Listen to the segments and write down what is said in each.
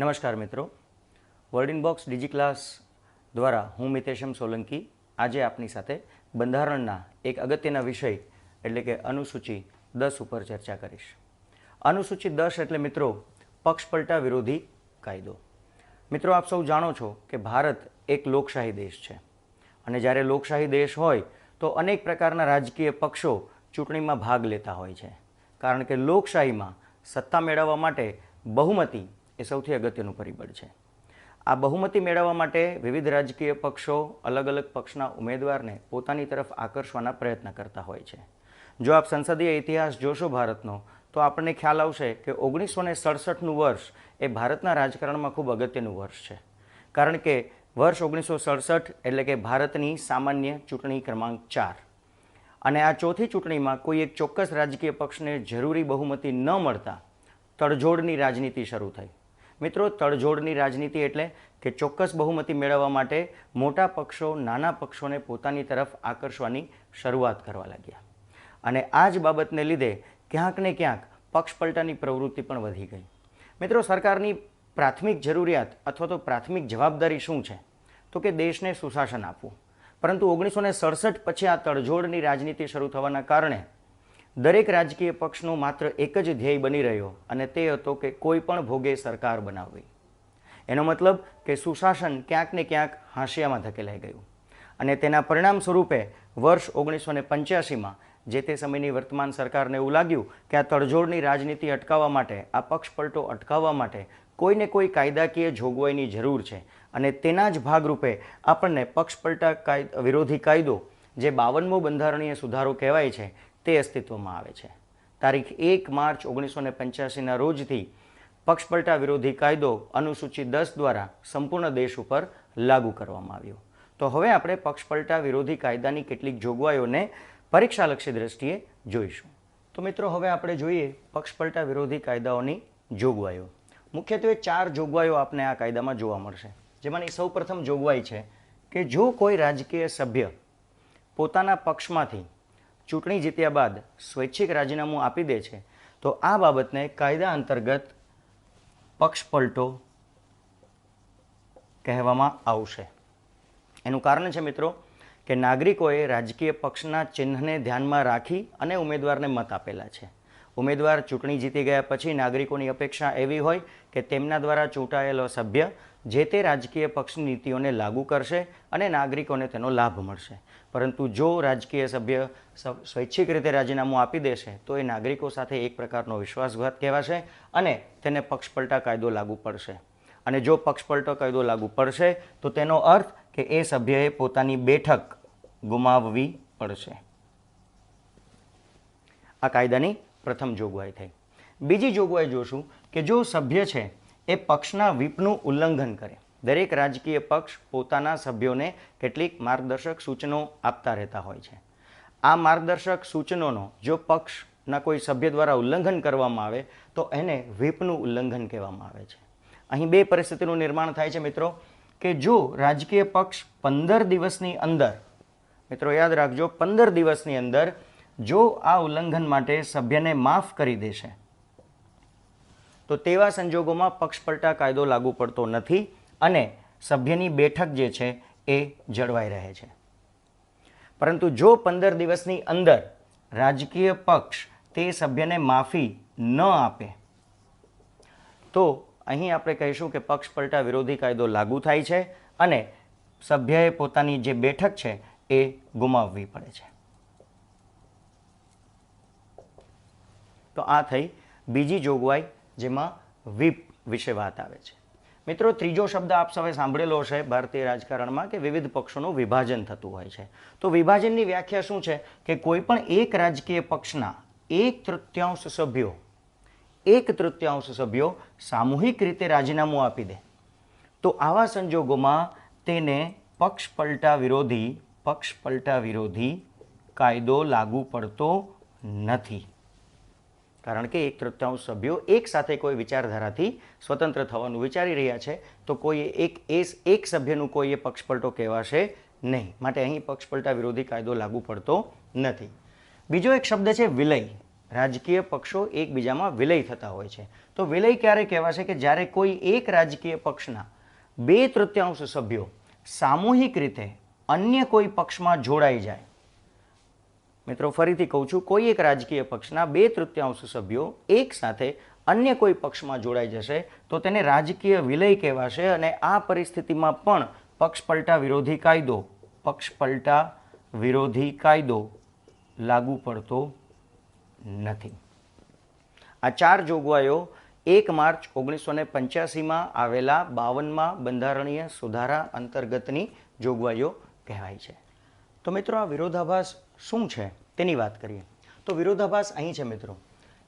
નમસ્કાર મિત્રો. Word inbox DG class દ્વારા હું મિતેશમ સોલંકી આજે આપની સાથે બંધારણના એક અગત્યના વિષય એટલે કે અનુસૂચિ દસ ઉપર ચર્ચા કરીશ. અનુસૂચિ દસ એટલે મિત્રો પક્ષપલટા વિરોધી કાયદો. મિત્રો આપ સૌ જાણો છો કે ભારત એક લોકશાહી દેશ છે. અને જ્યારે લોકશાહી દેશ હોય તો અનેક પ્રકારના રાજકીય પક્ષો ચૂંટણીમાં ભાગ લેતા હોય છે. કારણ કે લોકશાહીમાં સત્તા મેળવવા માટે બહુમતી એ સૌથી અગત્યનું પરિબળ છે. આ બહુમતી મેળવવા માટે વિવિધ રાજકીય પક્ષો અલગ અલગ પક્ષના ઉમેદવારને પોતાની તરફ આકર્ષવાના પ્રયત્ન કરતા હોય છે. જો આપ સંસદીય ઇતિહાસ જોશો ભારતનો, તો આપણને ખ્યાલ આવશે કે ઓગણીસો ને સડસઠનું વર્ષ એ ભારતના રાજકારણમાં ખૂબ અગત્યનું વર્ષ છે. કારણ કે વર્ષ ઓગણીસો સડસઠ એટલે કે ભારતની સામાન્ય ચૂંટણી ક્રમાંક ચાર. અને આ ચોથી ચૂંટણીમાં કોઈ એક ચોક્કસ રાજકીય પક્ષને જરૂરી બહુમતી ન મળતા તડજોડની રાજનીતિ શરૂ થઈ. મિત્રો તડજોડની રાજનીતિ એટલે કે ચોક્કસ બહુમતી મેળવવા માટે મોટા પક્ષો, નાના પક્ષોને પોતાની તરફ આકર્ષવાની શરૂઆત કરવા લાગ્યા. અને આ જ બાબતને લીધે ક્યાંક ને ક્યાંક પક્ષપલટાની પ્રવૃત્તિ પણ વધી ગઈ. મિત્રો, સરકારની પ્રાથમિક જરૂરિયાત અથવા તો પ્રાથમિક જવાબદારી શું છે? તો કે દેશને સુશાસન આપવું. પરંતુ ઓગણીસો ને સડસઠ પછી આ તડજોડની રાજનીતિ શરૂ થવાના કારણે દરેક રાજકીય પક્ષનો માત્ર એક જ ધ્યેય બની રહ્યો અને તે હતો કે કોઈ પણ ભોગે સરકાર બનાવવી. એનો મતલબ કે સુશાસન ક્યાંક ને ક્યાંક હાંશિયામાં ધકેલાઈ ગયું. અને તેના પરિણામ સ્વરૂપે વર્ષ ઓગણીસો ને પંચ્યાસીમાં જે તે સમયની વર્તમાન સરકારને એવું લાગ્યું કે આ તડજોડની રાજનીતિ અટકાવવા માટે, આ પક્ષપલટો અટકાવવા માટે કોઈને કોઈ કાયદાકીય જોગવાઈની જરૂર છે. અને તેના જ ભાગરૂપે આપણને પક્ષપલટા વિરોધી કાયદો, જે બાવનમો બંધારણીય સુધારો કહેવાય છે તે અસ્તિત્વમાં આવે છે. તારીખ એક માર્ચ ઓગણીસો ને પંચ્યાસીના રોજથી પક્ષપલટા વિરોધી કાયદો અનુસૂચિત દસ દ્વારા સંપૂર્ણ દેશ ઉપર લાગુ કરવામાં આવ્યો. તો હવે આપણે પક્ષપલટા વિરોધી કાયદાની કેટલીક જોગવાઈઓને પરીક્ષાલક્ષી દ્રષ્ટિએ જોઈશું. તો મિત્રો, હવે આપણે જોઈએ પક્ષપલટા વિરોધી કાયદાઓની જોગવાઈઓ. મુખ્યત્વે ચાર જોગવાઈઓ આપને આ કાયદામાં જોવા મળશે. જેમાંની સૌપ્રથમ જોગવાઈ છે કે જો કોઈ રાજકીય સભ્ય પોતાના પક્ષમાંથી ચૂંટણી જીત્યા બાદ સ્વૈચ્છિક રાજીનામું આપી દે છે, તો આ બાબતને કાયદા અંતર્ગત પક્ષપલટો કહેવામાં આવશે. એનું કારણ છે મિત્રો કે નાગરિકોએ રાજકીય પક્ષના ચિહ્નને ધ્યાનમાં રાખી અને ઉમેદવારને મત આપેલા છે. ઉમેદવાર ચૂંટણી જીતી ગયા પછી નાગરિકોની અપેક્ષા એવી હોય કે તેમના દ્વારા ચૂંટાયેલો સભ્ય જે તે રાજકીય પક્ષની નીતિઓને લાગુ કરશે અને નાગરિકોને તેનો લાભ મળશે. પરંતુ જો રાજકીય સભ્ય સ્વૈચ્છિક રીતે રાજીનામું આપી દેશે, તો એ નાગરિકો સાથે એક પ્રકારનો વિશ્વાસઘાત કહેવાશે અને તેને પક્ષપલટા કાયદો લાગુ પડશે. અને જો પક્ષપલટો કાયદો લાગુ પડશે, તો તેનો અર્થ કે એ સભ્યએ પોતાની બેઠક ગુમાવવી પડશે. આ કાયદાની પ્રથમ જોગવાઈ થઈ. બીજી જોગવાઈ જોશું કે જો સભ્ય છે, એ પક્ષના વ્હીપનું ઉલ્લંઘન કરે. દરેક રાજકીય પક્ષ પોતાના સભ્યોને કેટલીક માર્ગદર્શક સૂચનો આપતા રહેતા હોય છે. આ માર્ગદર્શક સૂચનોનો જો પક્ષના કોઈ સભ્ય દ્વારા ઉલ્લંઘન કરવામાં આવે, તો એને વ્હીપનું ઉલ્લંઘન કહેવામાં આવે છે. અહીં બે પરિસ્થિતિનું નિર્માણ થાય છે મિત્રો, કે જો રાજકીય પક્ષ પંદર દિવસની અંદર, મિત્રો યાદ રાખજો, પંદર દિવસની અંદર જો આ ઉલ્લંઘન માટે સભ્યને માફ કરી દેશે, તો તેવા સંજોગોમાં પક્ષપલટા કાયદો લાગુ પડતો નથી અને સભ્યની બેઠક જે છે એ જળવાઈ રહે છે. પરંતુ જો પંદર દિવસની અંદર રાજકીય પક્ષ તે સભ્યને માફી ન આપે, તો અહીં આપણે કહીશું કે પક્ષપલટા વિરોધી કાયદો લાગુ થાય છે અને સભ્યએ પોતાની જે બેઠક છે એ ગુમાવવી પડે છે. તો આ થઈ બીજી જોગવાઈ જેમાં વિપ વિશે વાત આવે છે. મિત્રો, ત્રીજો શબ્દ આપ સૌએ સાંભળેલો હશે ભારતીય રાજકારણમાં કે વિવિધ પક્ષોનું વિભાજન થતું હોય છે. તો વિભાજનની વ્યાખ્યા શું છે? કે કોઈ પણ એક રાજકીય પક્ષના એક તૃતીયાંશ સભ્યો, એક તૃતીયાંશ સભ્યો સામૂહિક રીતે રાજીનામું આપી દે. તો આવા સંજોગોમાં તેને પક્ષપલટા વિરોધી પક્ષપલટા વિરોધી કાયદો લાગુ પડતો નથી. કારણ કે એક તૃતીયાંશ સભ્યો એક સાથે કોઈ વિચારધારાથી સ્વતંત્ર થવાનું વિચારી રહ્યા છે, તો કોઈ એક એ એક સભ્યનું કોઈએ પક્ષપલટો કહેવાશે નહીં. માટે અહીં પક્ષપલટા વિરોધી કાયદો લાગુ પડતો નથી. બીજો એક શબ્દ છે વિલય. રાજકીય પક્ષો એકબીજામાં વિલય થતા હોય છે. તો વિલય ક્યારે કહેવાશે કે જ્યારે કોઈ એક રાજકીય પક્ષના બે તૃતીયાંશ સભ્યો સામૂહિક રીતે અન્ય કોઈ પક્ષમાં જોડાઈ જાય મિત્રો, ફરીથી કહું છું, કોઈ એક રાજકીય પક્ષના બે તૃતીયાંશ સભ્યો એક સાથે અન્ય કોઈ પક્ષમાં જોડાઈ જશે તો તેને રાજકીય વિલય કહેવાશે અને આ પરિસ્થિતિમાં પણ પક્ષ પલટા વિરોધી કાયદો, પક્ષ પલટા વિરોધી કાયદો લાગુ પડતો નથી. આ ચાર જોગવાઈઓ એક માર્ચ ઓગણીસો ને પંચ્યાસીમાં આવેલા બાવનમાં બંધારણીય સુધારા અંતર્ગતની જોગવાઈઓ કહેવાય છે. તો મિત્રો આ વિરોધાભાસ શું છે તેની વાત કરીએ. તો વિરોધાભાસ અહીં છે મિત્રો,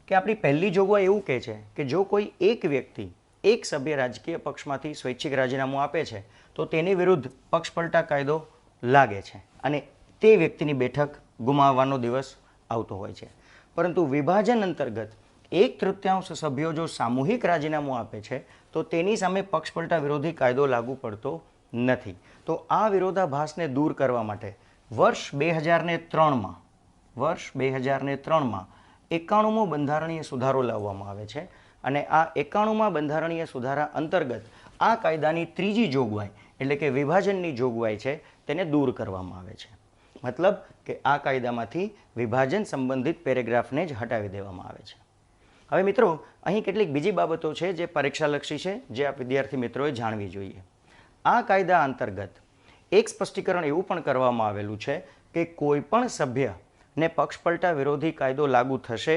કે આપણી પહેલી જોગવાઈ એવું કહે છે કે જો કોઈ એક વ્યક્તિ એક સભ્ય રાજકીય પક્ષમાંથી સ્વૈચ્છિક રાજીનામું આપે છે, તો તેની વિરુદ્ધ પક્ષપલટા કાયદો લાગે છે અને તે વ્યક્તિની બેઠક ગુમાવવાનો દિવસ આવતો હોય છે. પરંતુ વિભાજન અંતર્ગત એક તૃતીયાંશ સભ્યો જો સામૂહિક રાજીનામું આપે છે, તો તેની સામે પક્ષપલટા વિરોધી કાયદો લાગુ પડતો નથી. તો આ વિરોધાભાસને દૂર કરવા માટે વર્ષ બે હજારને ત્રણમાં, વર્ષ બે હજારને ત્રણમાં એકાણુંમો બંધારણીય સુધારો લાવવામાં આવે છે અને આ એકાણુંમાં બંધારણીય સુધારા અંતર્ગત આ કાયદાની ત્રીજી જોગવાઈ, એટલે કે વિભાજનની જોગવાઈ છે, તેને દૂર કરવામાં આવે છે. મતલબ કે આ કાયદામાંથી વિભાજન સંબંધિત પેરેગ્રાફને જ હટાવી દેવામાં આવે છે. હવે મિત્રો, અહીં કેટલીક બીજી બાબતો છે જે પરીક્ષાલક્ષી છે, જે આ વિદ્યાર્થી મિત્રોએ જાણવી જોઈએ. આ કાયદા અંતર્ગત એક સ્પષ્ટીકરણ એવું પણ કરવામાં આવેલું છે કે કોઈ પણ સભ્યને પક્ષપલટા વિરોધી કાયદો લાગુ થશે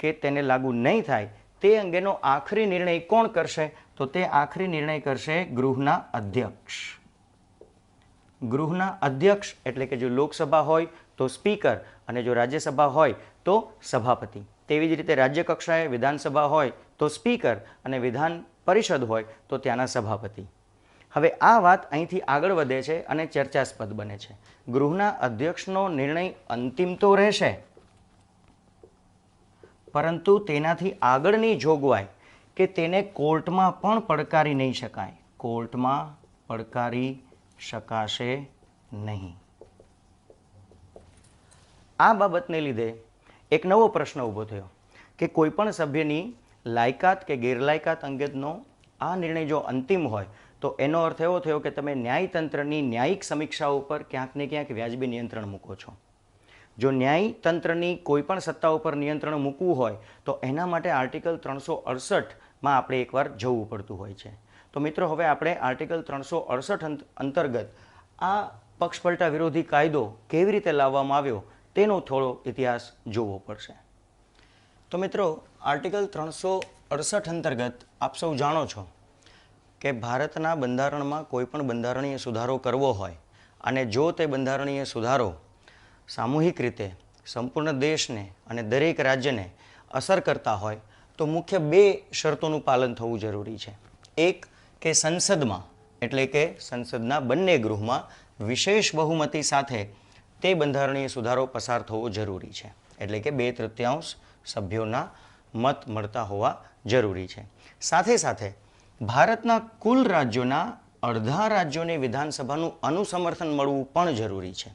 કે તેને લાગુ નહીં થાય, તે અંગેનો આખરી નિર્ણય કોણ કરશે? તો તે આખરી નિર્ણય કરશે ગૃહના અધ્યક્ષ. ગૃહના અધ્યક્ષ એટલે કે જો લોકસભા હોય તો સ્પીકર અને જો રાજ્યસભા હોય તો સભાપતિ. તેવી જ રીતે રાજ્ય કક્ષાએ વિધાનસભા હોય તો સ્પીકર અને વિધાન પરિષદ હોય તો ત્યાંના સભાપતિ. હવે આ વાત અહીંથી આગળ વધે છે અને ચર્ચાસ્પદ બને છે. ગૃહના અધ્યક્ષનો નિર્ણય અંતિમ તો રહેશે, પરંતુ તેનાથી આગળની જોગવાઈ કે તેને કોર્ટમાં પણ પડકારી નહીં શકાય. કોર્ટમાં પડકારી શકાશે નહીં. આ બાબતને લીધે એક નવો પ્રશ્ન ઊભો થયો કે કોઈપણ સભ્યની લાયકાત કે ગેરલાયકાત અંગેનો આ નિર્ણય જો અંતિમ હોય તો એનો અર્થ એવો થયો કે તમે ન્યાયતંત્રની ન્યાયિક સમીક્ષા ઉપર ક્યાંક ને ક્યાંક વ્યાજબી નિયંત્રણ મૂકો છો. જો ન્યાયતંત્રની કોઈ પણ સત્તા ઉપર નિયંત્રણ મૂકવું હોય, તો એના માટે આર્ટિકલ ત્રણસો અડસઠમાં આપણે એકવાર જવું પડતું હોય છે. તો મિત્રો, હવે આપણે આર્ટિકલ ત્રણસો અડસઠ અંતર્ગત આ પક્ષપલટા વિરોધી કાયદો કેવી રીતે લાવવામાં આવ્યો તેનો થોડો ઇતિહાસ જોવો પડશે. તો મિત્રો, આર્ટિકલ ત્રણસો અડસઠ અંતર્ગત આપ સૌ જાણો છો કે ભારતના બંધારણમાં કોઈ પણ બંધારણીય સુધારો કરવો હોય અને જો તે બંધારણીય સુધારો સામૂહિક રીતે સંપૂર્ણ દેશને અને દરેક રાજ્યને અસર કરતા હોય, તો મુખ્ય બે શરતોનું પાલન થવું જરૂરી છે. એક કે સંસદમાં, એટલે કે સંસદના બંને ગૃહમાં વિશેષ બહુમતી સાથે તે બંધારણીય સુધારો પસાર થવો જરૂરી છે. એટલે કે બે તૃતીયાંશ સભ્યોના મત મળતા હોવા જરૂરી છે. સાથે સાથે ભારતના કુલ રાજ્યોના અડધા રાજ્યોને વિધાનસભાનું અનુસમર્થન મળવું પણ જરૂરી છે.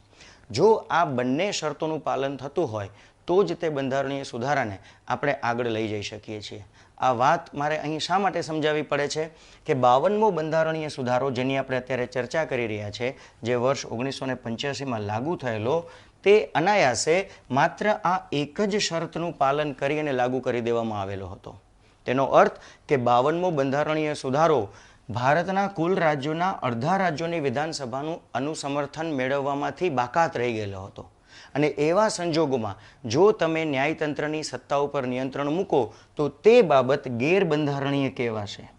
જો આ બંને શરતોનું પાલન થતું હોય, તો જ તે બંધારણીય સુધારાને આપણે આગળ લઈ જઈ શકીએ છીએ. આ વાત મારે અહીં શા માટે સમજાવવી પડે છે કે બાવનમો બંધારણીય સુધારો જેની આપણે અત્યારે ચર્ચા કરી રહ્યા છે, જે વર્ષ ઓગણીસો ને પંચ્યાસીમાં લાગુ થયેલો, તે અનાયાસે માત્ર આ એક જ શરતનું પાલન કરી અને લાગુ કરી દેવામાં આવેલો હતો. તેનો અર્થ કે બાવનમો બંધારણીય સુધારો ભારતના કુલ રાજ્યોના અડધા રાજ્યોની વિધાનસભાનું અનુસમર્થન મેળવવામાંથી બાકાત રહી ગયેલો હતો. અને એવા સંજોગોમાં જો તમે ન્યાયતંત્રની સત્તા ઉપર નિયંત્રણ મૂકો, તો તે બાબત ગેરબંધારણીય કહેવાશે.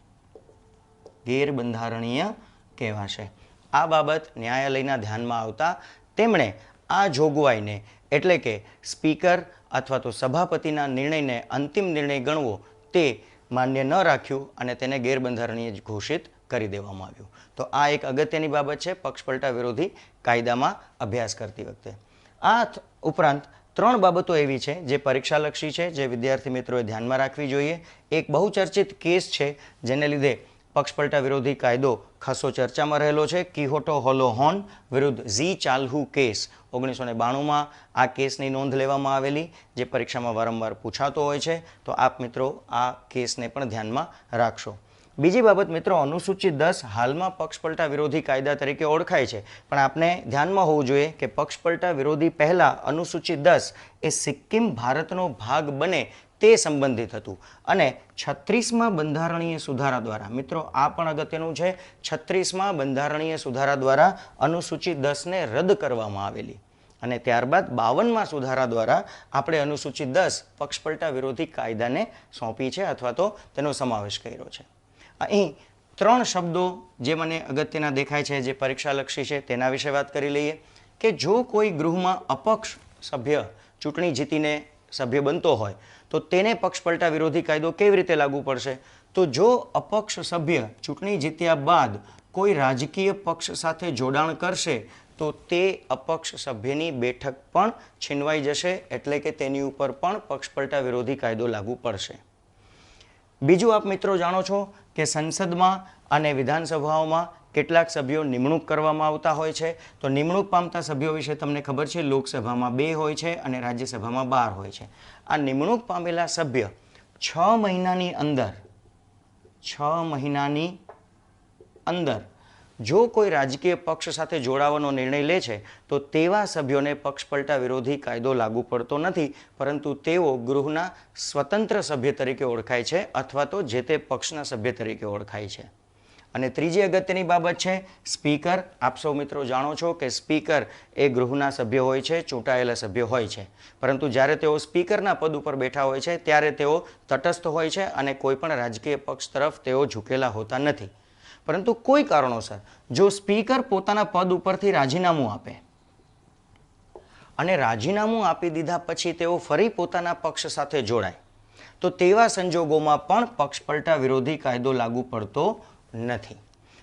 ગેરબંધારણીય કહેવાશે. આ બાબત ન્યાયાલયના ધ્યાનમાં આવતા તેમણે આ જોગવાઈને, એટલે કે સ્પીકર અથવા તો સભાપતિના નિર્ણયને અંતિમ નિર્ણય ગણવો તે માન્ય ન રાખ્યું અને તેને ગેરબંધારણીય ઘોષિત કરી દેવામાં આવ્યું. તો આ એક અગત્યની બાબત છે, પક્ષપલટા વિરોધી કાયદામાં અભ્યાસ કરતી વખતે. આ ઉપરાંત ત્રણ બાબતો એવી છે, જે પરીક્ષાલક્ષી છે, જે વિદ્યાર્થી મિત્રોએ ધ્યાનમાં રાખવી જોઈએ. એક બહુ ચર્ચિત કેસ છે, જેને લીધે પક્ષપલટા વિરોધી કાયદો ખાસો ચર્ચામાં રહેલો છે. કિહોટો હોલો વિરુદ્ધ ઝી ચાલ્હુ કેસ ઓગણીસો ને બાણુંમાં આ કેસની નોંધ લેવામાં આવેલી, જે પરીક્ષામાં વારંવાર પૂછાતો હોય છે. તો આપ મિત્રો આ કેસને પણ ધ્યાનમાં રાખશો. બીજી બાબત મિત્રો, અનુસૂચિત દસ હાલમાં પક્ષપલટા વિરોધી કાયદા તરીકે ઓળખાય છે. પણ આપણે ધ્યાનમાં હોવું જોઈએ કે પક્ષપલટા વિરોધી પહેલાં અનુસૂચિત દસ એ સિક્કિમ ભારતનો ભાગ બને તે સંબંધિત હતું. અને છત્રીસમાં બંધારણીય સુધારા દ્વારા, મિત્રો, આ પણ અગત્યનું છે, છત્રીસમાં બંધારણીય સુધારા દ્વારા અનુસૂચિત દસને રદ કરવામાં આવેલી. અને ત્યારબાદ બાવનમાં સુધારા દ્વારા આપણે અનુસૂચિત દસ પક્ષપલટા વિરોધી કાયદાને સોંપી છે અથવા તો તેનો સમાવેશ કર્યો છે. અહીં ત્રણ શબ્દો જે મને અગત્યના દેખાય છે, જે પરીક્ષાલક્ષી છે, તેના વિશે વાત કરી લઈએ કે જો કોઈ ગૃહમાં અપક્ષ સભ્ય ચૂંટણી જીતીને સભ્ય બનતો હોય, તો તેને પક્ષપલટા વિરોધી કાયદો કેવી રીતે લાગુ પડશે? તો જો અપક્ષ સભ્ય ચૂંટણી જીત્યા બાદ કોઈ રાજકીય પક્ષ સાથે જોડાણ કરશે, તો તે અપક્ષ સભ્યની બેઠક પણ છીનવાઈ જશે, એટલે કે તેની ઉપર પણ પક્ષપલટા વિરોધી કાયદો લાગુ પડશે. બીજું આપ મિત્રો જાણો છો કે સંસદમાં અને વિધાનસભાઓમાં કેટલાક સભ્યો નિમણૂક કરવામાં આવતા હોય છે. તો નિમણૂક પામતા સભ્યો વિશે તમને ખબર છે, લોકસભામાં બે હોય છે અને રાજ્યસભામાં બાર હોય છે. આ નિમણૂક પામેલા સભ્ય છ મહિનાની અંદર, છ મહિનાની અંદર જો કોઈ રાજકીય પક્ષ સાથે જોડાવાનો નિર્ણય લે છે, તો તેવા સભ્યોને પક્ષપલટા વિરોધી કાયદો લાગુ પડતો નથી. પરંતુ તેઓ ગૃહના સ્વતંત્ર સભ્ય તરીકે ઓળખાય છે અથવા તો જે તે પક્ષના સભ્ય તરીકે ઓળખાય છે. અને ત્રીજી અગત્યની બાબત છે, સ્પીકર. આપ સૌ મિત્રો જાણો છો કે સ્પીકર એ ગૃહના સભ્ય હોય છે, ચૂંટાયેલા સભ્ય હોય છે. પરંતુ જ્યારે તેઓ સ્પીકરના પદ ઉપર બેઠા હોય છે, ત્યારે તેઓ તટસ્થ હોય છે અને કોઈ પણ રાજકીય પક્ષ તરફ તેઓ ઝૂકેલા હોતા નથી. પરંતુ કોઈ કારણોસર, જો સ્પીકર પોતાના પદ ઉપરથી રાજીનામું આપે અને રાજીનામું આપી દીધા પછી તેઓ ફરી પોતાના પક્ષ સાથે જોડાય, તો તેવા સંજોગોમાં પણ પક્ષપલટા વિરોધી કાયદો લાગુ પડતો નથી.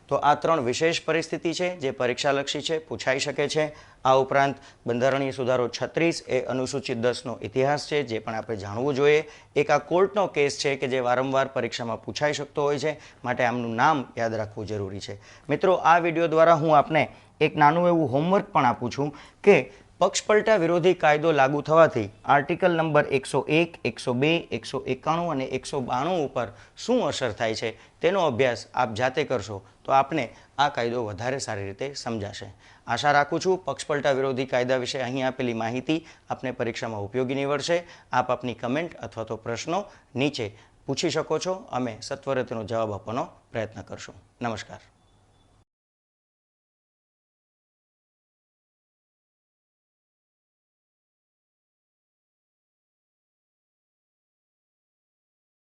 તો આ ત્રણ વિશેષ પરિસ્થિતિ છે જે પરીક્ષાલક્ષી છે, પૂછાઈ શકે છે. આ ઉપરાંત બંધારણીય સુધારો છત્રીસ એ અનુસૂચિત દસનો ઇતિહાસ છે, જે પણ આપણે જાણવું જોઈએ. એક આ કોર્ટનો કેસ છે કે જે વારંવાર પરીક્ષામાં પૂછાઈ શકતો હોય છે, માટે આમનું નામ યાદ રાખવું જરૂરી છે. મિત્રો, આ વીડિયો દ્વારા હું આપને એક નાનું એવું હોમવર્ક પણ આપું છું કે પક્ષપલટા વિરોધી કાયદો લાગુ થવાથી આર્ટિકલ નંબર એકસો એક, એકસો બે, એકસો એકાણું અને એકસો બાણું ઉપર શું અસર થાય છે તેનો અભ્યાસ આપ જાતે કરશો તો આપને આ કાયદો વધારે સારી રીતે સમજાશે. આશા રાખું છું પક્ષપલટા વિરોધી કાયદા વિશે અહીં આપેલી માહિતી આપને પરીક્ષામાં ઉપયોગી નીવડશે. આપ આપની કમેન્ટ અથવા તો પ્રશ્નો નીચે પૂછી શકો છો. અમે સત્વરે તેનો જવાબ આપવાનો પ્રયત્ન કરશું. નમસ્કાર.